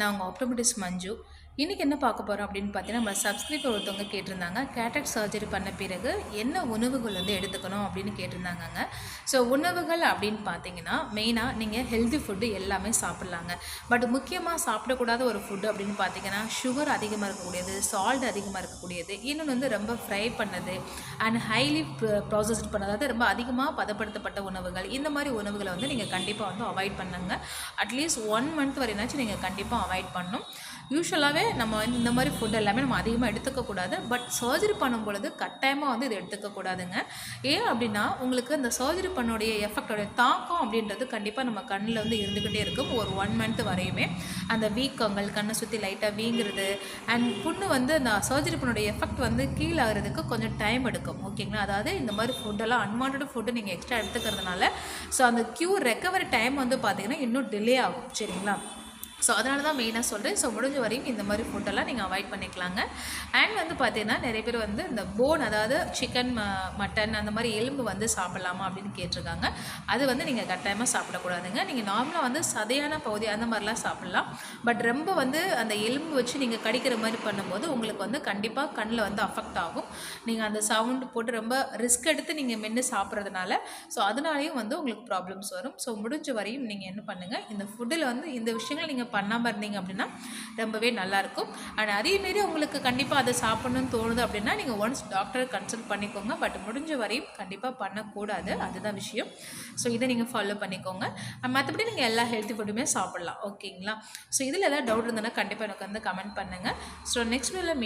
நான் உங்கள் ஆப்டோமெட்டிஸ் மஞ்சு. இன்றைக்கி என்ன பார்க்க போகிறோம் அப்படின்னு பார்த்தீங்கன்னா நம்ம சப்ஸ்கிரைபர் ஒருத்தவங்க கேட்டிருந்தாங்க. கேட்டக் சர்ஜரி பண்ண பிறகு என்ன உணவுகள் வந்து எடுத்துக்கணும் அப்படின்னு கேட்டிருந்தாங்கங்க. ஸோ உணவுகள் அப்படின்னு பார்த்தீங்கன்னா மெயினாக நீங்கள் ஹெல்தி ஃபுட்டு எல்லாமே சாப்பிட்லாங்க. பட் முக்கியமாக சாப்பிடக்கூடாத ஒரு ஃபுட்டு அப்படின்னு பார்த்தீங்கன்னா சுகர் அதிகமாக இருக்கக்கூடியது சால்ட் அதிகமாக இருக்கக்கூடியது இன்னொன்று வந்து ரொம்ப ஃப்ரை பண்ணது அண்ட் ஹைலி ப்ராசஸ்ட் பண்ணது அதாவது ரொம்ப அதிகமாக பதப்படுத்தப்பட்ட உணவுகள் இந்த மாதிரி உணவுகளை வந்து நீங்கள் கண்டிப்பாக வந்து அவாய்ட் பண்ணுங்க. அட்லீஸ்ட் ஒன் மந்த் வரைனாச்சும் நீங்கள் கண்டிப்பாக அவாய்ட் பண்ணணும். யூஸ்வலாகவே நம்ம வந்து இந்த மாதிரி ஃபுட் எல்லாமே நம்ம அதிகமாக எடுத்துக்கக்கூடாது பட் சர்ஜரி பண்ணும் பொழுது கட்டாயமாக வந்து இதை எடுத்துக்கக்கூடாதுங்க ஏன் அப்படின்னா உங்களுக்கு அந்த சர்ஜரி பண்ணுடைய எஃபெக்டோடைய தாக்கம் அப்படின்றது கண்டிப்பாக நம்ம கண்ணில் வந்து இருந்துக்கிட்டே இருக்கும். ஒரு ஒன் மந்த் வரையுமே. அந்த வீக்கங்கள் கண்ணை சுற்றி லைட்டாக வீங்குறது அண்ட் புண்ணு வந்து அந்த சர்ஜரி பண்ணுடைய எஃபெக்ட் வந்து கீழே ஆகிறதுக்கு கொஞ்சம் டைம் எடுக்கும். ஓகேங்களா அதாவது இந்த மாதிரி ஃபுட்டெல்லாம் அன்வான்ட் ஃபுட்டு நீங்கள் எக்ஸ்ட்ரா எடுத்துக்கிறதுனால ஸோ அந்த க்யூ ரெக்கவரி டைம் வந்து பார்த்தீங்கன்னா இன்னும் டிலே ஆகும். சரிங்களா? ஸோ அதனால தான் மெயினாக சொல்கிறேன் ஸோ முடிஞ்ச வரையும் இந்த மாதிரி ஃபுட்டெல்லாம் நீங்கள் அவாய்ட் பண்ணிக்கலாங்க. அண்ட் வந்து பார்த்தீங்கன்னா நிறைய பேர் வந்து இந்த போன் அதாவது சிக்கன் மட்டன் அந்த மாதிரி எலும்பு வந்து சாப்பிட்லாமா அப்படின்னு கேட்டிருக்காங்க. அது வந்து நீங்கள் கட்டாயமாக சாப்பிடக்கூடாதுங்க. நீங்கள் நார்மலாக வந்து சதையான பகுதி அந்த மாதிரிலாம் சாப்பிட்லாம். பட் ரொம்ப வந்து அந்த எலும்பு வச்சு நீங்கள் கடிக்கிற மாதிரி பண்ணும்போது உங்களுக்கு வந்து கண்டிப்பாக கண்ணில் வந்து அஃபெக்ட் ஆகும். நீங்கள் அந்த சவுண்டு போட்டு ரொம்ப ரிஸ்க் எடுத்து நீங்கள் மென்று சாப்பிட்றதுனால ஸோ அதனாலேயும் வந்து உங்களுக்கு ப்ராப்ளம்ஸ் வரும். ஸோ முடிஞ்ச வரையும் நீங்கள் என்ன பண்ணுங்கள் இந்த ஃபுட்டில் வந்து இந்த விஷயங்களை நீங்கள் பண்ணாமல் இருந்தீங்க அப்படின்னா ரொம்பவே நல்லாயிருக்கும் அண்ட் அதேமாரி உங்களுக்கு கண்டிப்பாக அதை சாப்பிட்ணுன்னு தோணுது அப்படின்னா நீங்கள் ஒன்ஸ் டாக்டரை கன்சல்ட் பண்ணிக்கோங்க. பட் முடிஞ்ச வரையும் கண்டிப்பாக பண்ணக்கூடாது. அதுதான் விஷயம். ஸோ இதை நீங்கள் ஃபாலோ பண்ணிக்கோங்க. மற்றபடி நீங்கள் எல்லா ஹெல்த்தி ஃபுட்டுமே சாப்பிட்லாம். ஓகேங்களா ஸோ இதில் ஏதாவது டவுட் இருந்ததுன்னா கண்டிப்பாக எனக்கு வந்து கமெண்ட் பண்ணுங்கள் ஸோ நெக்ஸ்ட் வீடியோவில்